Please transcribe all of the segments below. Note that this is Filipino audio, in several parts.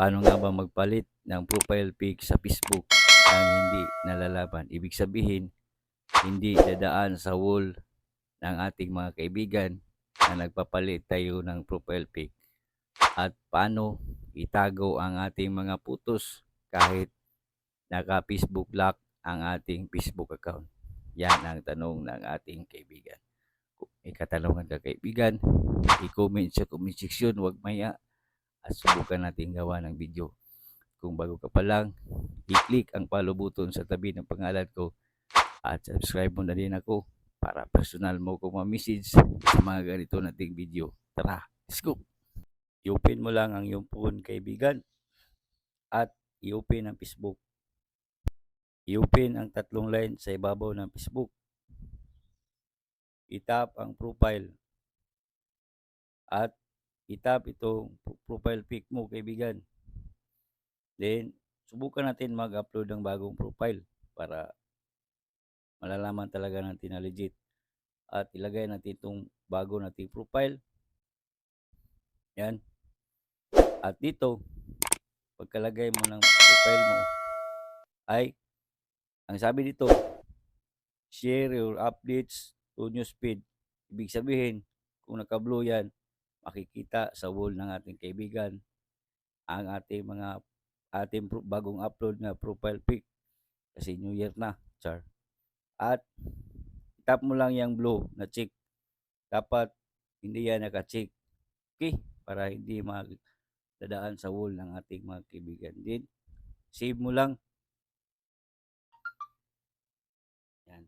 Paano nga ba magpalit ng profile pic sa Facebook nang hindi nalalaban? Ibig sabihin, hindi dadaan sa wall ng ating mga kaibigan na nagpapalit tayo ng profile pic. At paano itago ang ating mga putos kahit naka-Facebook lock ang ating Facebook account? Yan ang tanong ng ating kaibigan. Kung katanungan ka kaibigan, i-comment sa comment section, huwag maya at subukan natin gawa ng video. Kung bago ka pa lang, i-click ang follow button sa tabi ng pangalan ko at subscribe mo na din ako para personal mo kong ma-message sa mga ganito nating video. Tara, let's go! I-open mo lang ang iyong phone kaibigan at i-open ang Facebook. I-open ang tatlong line sa ibabaw ng Facebook. I-tap ang profile at i-tap itong pro- profile pic mo kaibigan. Then, subukan natin mag-upload ng bagong profile para malalaman talaga natin na legit. At ilagay natin itong bago nating profile. Yan. At dito, pagkalagay mo ng profile mo, ay, ang sabi dito, share your updates to newsfeed. Ibig sabihin, kung naka-blue yan, makikita sa wall ng ating kaibigan ang ating mga ating bagong upload na profile pic. Kasi new year na char. At tap mo lang yung blue na check dapat hindi yan naka-check okay para hindi magdadaan sa wall ng ating mga kaibigan. Din save mo lang. Yan.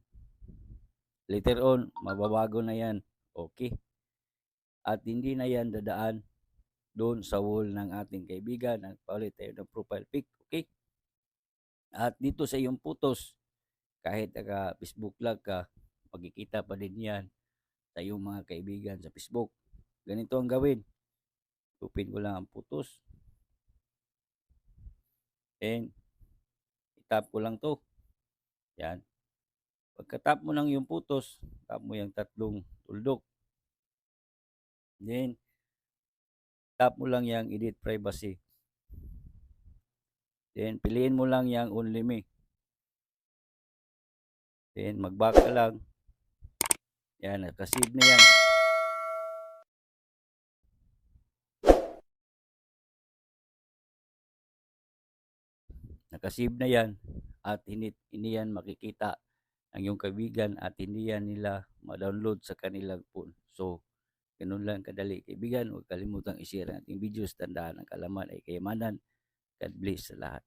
Later on mababago na yan. Okay at hindi na yan dadaan doon sa wall ng ating kaibigan. Nagpalit tayo ng profile pic. Okay? At dito sa iyong putos, kahit naka Facebook lag ka, magkikita pa din yan sa iyong mga kaibigan sa Facebook. Ganito ang gawin. Open ko lang ang putos. And itap ko lang to. Yan. Pagka-tap mo lang yung putos, tap mo yung tatlong tuldok. Then, tap mo lang yung edit privacy. Then, piliin mo lang yung only me. Then, mag-back ka lang. Yan, nakasave na yan. Nakasave na yan at hindi, hindi yan makikita ang iyong kaibigan at hindi yan nila ma-download sa kanilang phone. So, Ganun lang kadali. Kaibigan, huwag kalimutang i-share ang ating videos. Tandaan ang kalaman ay kayamanan. God bless sa lahat.